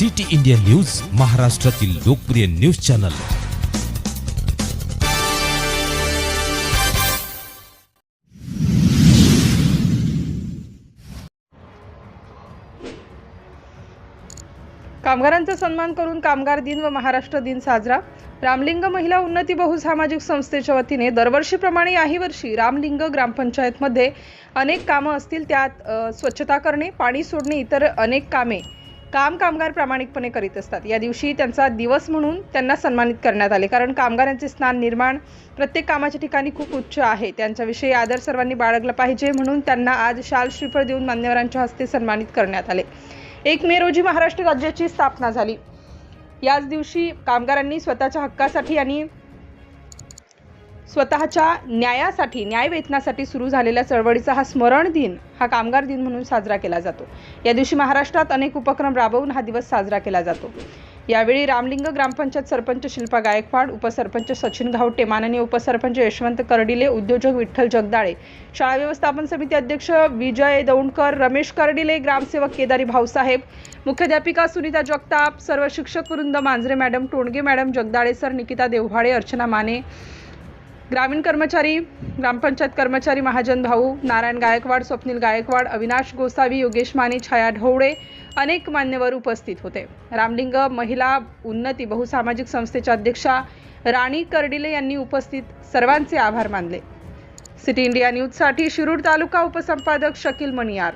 City India news महाराष्ट्रातील लोकप्रिय news channel. कामगारांचा सन्मान करून कामगार दिन व महाराष्ट्र दिन साजरा. रामलिंग महिला उन्नती बहुसामाजिक संस्थेच्या वतीने दरवर्षीप्रमाणे याही वर्षी रामलिंग ग्रामपंचायतमध्ये अनेक कामं असतील त्यात स्वच्छता करणे पाणी सोडणे इतर अनेक कामे काम कामगार प्रामाणिकपणे करीत असतात. या दिवशी त्यांचा दिवस म्हणून त्यांना सन्मानित करण्यात आले. कारण कामगारांचे स्थान निर्माण प्रत्येक कामाच्या ठिकाणी खूप उच्च आहे. त्यांच्याविषयी आदर सर्वांनी बाळगला पाहिजे म्हणून त्यांना आज शाल श्रीफळ देऊन मान्यवरांच्या हस्ते सन्मानित करण्यात आले. एक मे रोजी महाराष्ट्र राज्याची स्थापना झाली. याच दिवशी कामगारांनी स्वतःच्या हक्कासाठी आणि स्वतःच्या न्यायासाठी न्याय वेतनासाठी सुरू झालेल्या चळवळीचा हा स्मरण दिन हा कामगार दिन म्हणून साजरा केला जातो. या दिवशी महाराष्ट्रात अनेक उपक्रम राबवून हा दिवस साजरा केला जातो. यावेळी रामलिंग ग्रामपंचायत सरपंच शिल्पा गायकवाड उपसरपंच सचिन घावटे माननीय उपसरपंच यशवंत कर्डिले उद्योजक विठ्ठल जगदाळे शाळा व्यवस्थापन समिती अध्यक्ष विजय दौंडकर रमेश कर्डिले ग्रामसेवक केदारी भाऊसाहेब मुख्याध्यापिका सुनीता जगताप सर्व शिक्षक वृंद Manjare madam Tonge madam Jagdale sir Nikita Devbhale Archana Mane ग्रामीण कर्मचारी ग्रामपंचायत कर्मचारी महाजन भाऊ नारायण गायकवाड स्वप्नील गायकवाड अविनाश गोसावी योगेश माने छाया ढवळे अनेक मान्यवर उपस्थित होते. रामलिंग महिला उन्नती बहुसामाजिक संस्थेच्या अध्यक्षा राणी कर्डिले यांनी उपस्थित सर्वांचे आभार मानले. सिटी इंडिया न्यूजसाठी शिरूर तालुका उपसंपादक शकील मणियार.